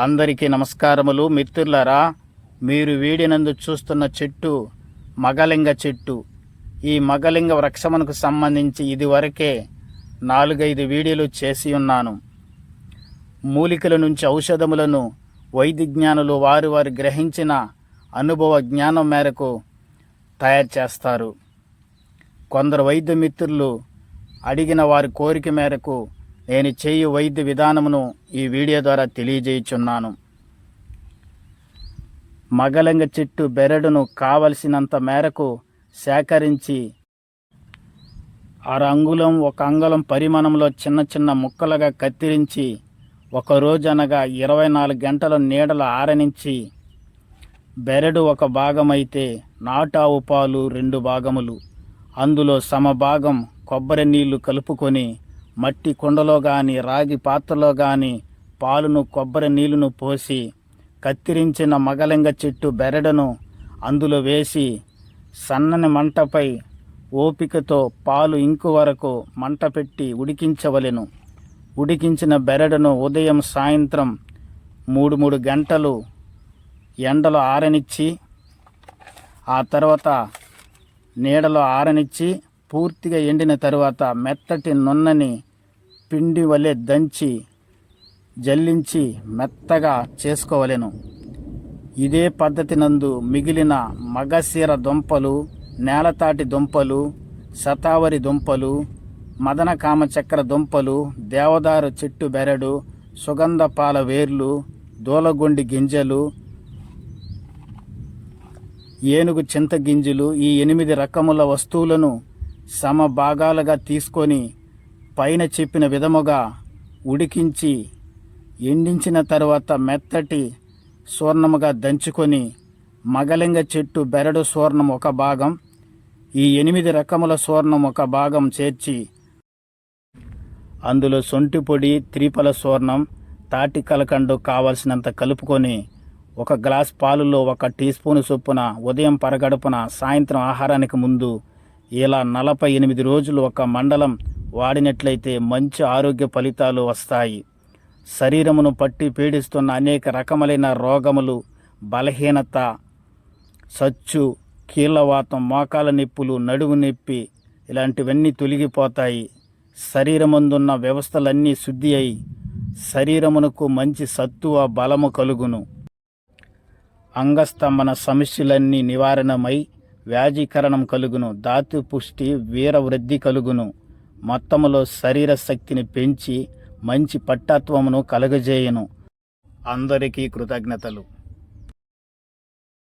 అందరికీ నమస్కారములు. మిత్రులారా మీరు వీడినందు చూస్తున్న చెట్టు మగలింగ చెట్టు. ఈ మగలింగ వృక్షమునకు సంబంధించి ఇదివరకే నాలుగైదు వీడియోలు చేసి ఉన్నాను. మూలికల నుంచి ఔషధములను వైద్య జ్ఞానులు వారు వారు గ్రహించిన అనుభవ జ్ఞానం మేరకు తయారు చేస్తారు. కొందరు వైద్య మిత్రులు అడిగిన వారి కోరిక మేరకు నేను చేయు వైద్య విధానమును ఈ వీడియో ద్వారా తెలియజేయుచున్నాను. మగలంగ చెట్టు బెరడును కావలసినంత మేరకు సేకరించి అర అంగుళం ఒక అంగుళం పరిమాణంలో చిన్న చిన్న ముక్కలుగా కత్తిరించి ఒక అనగా ఇరవై నాలుగు గంటల నీడలు ఆరనించి బెరడు ఒక భాగమైతే నాటావు పాలు రెండు భాగములు. అందులో సమభాగం కొబ్బరి నీళ్ళు కలుపుకొని మట్టి కుండలో గాని రాగి పాత్రలో గాని పాలును కొబ్బరి నీళ్ళను పోసి కత్తిరించిన మగలింగ చెట్టు బెరడును అందులో వేసి సన్నని మంటపై ఓపికతో పాలు ఇంకు వరకు మంట పెట్టి ఉడికించవలెను. ఉడికించిన బెరడును ఉదయం సాయంత్రం మూడు మూడు గంటలు ఎండలో ఆరనిచ్చి ఆ తర్వాత నీడలో ఆరనిచ్చి పూర్తిగా ఎండిన తరువాత మెత్తటి నున్నని పిండి వలె దంచి జల్లించి మెత్తగా చేసుకోవలెను. ఇదే పద్ధతి నందు మిగిలిన మగశీర దుంపలు నేలతాటి దుంపలు శతావరి దుంపలు మదన కామచక్ర దుంపలు దేవదారు చెట్టు బెరడు సుగంధ పాల వేర్లు దూలగొండి గింజలు ఏనుగు చింత గింజలు ఈ ఎనిమిది రకముల వస్తువులను సమ భాగాలుగా తీసుకొని పైన చెప్పిన విధముగా ఉడికించి ఎండించిన తర్వాత మెత్తటి సూర్ణముగా దంచుకొని మగలింగ చెట్టు బెరడు సూర్ణం ఒక భాగం ఈ ఎనిమిది రకముల సూర్ణం ఒక భాగం చేర్చి అందులో సొంటి పొడి త్రిపల సూర్ణం తాటి కలకండు కావలసినంత కలుపుకొని ఒక గ్లాస్ పాలులో ఒక టీ స్పూన్ చొప్పున ఉదయం పరగడుపున సాయంత్రం ఆహారానికి ముందు ఇలా నలభై ఎనిమిది రోజులు ఒక మండలం వాడినట్లయితే మంచి ఆరోగ్య ఫలితాలు వస్తాయి. శరీరమును పట్టి పీడిస్తున్న అనేక రకములైన రోగములు బలహీనత సచ్చు కీళ్ళవాతం మోకాల నొప్పులు నడుము నొప్పి ఇలాంటివన్నీ తొలగిపోతాయి. శరీరమందున్న వ్యవస్థలన్నీ శుద్ధి అయి శరీరమునకు మంచి సత్తువ బలము కలుగును. అంగస్తంభన సమస్యలన్నీ నివారణమై వ్యాధీకరణం కలుగును ధాతు పుష్టి వీర వృద్ధి కలుగును. మొత్తములో శరీర శక్తిని పెంచి మంచి పట్టత్వమును కలుగజేయును. అందరికీ కృతజ్ఞతలు.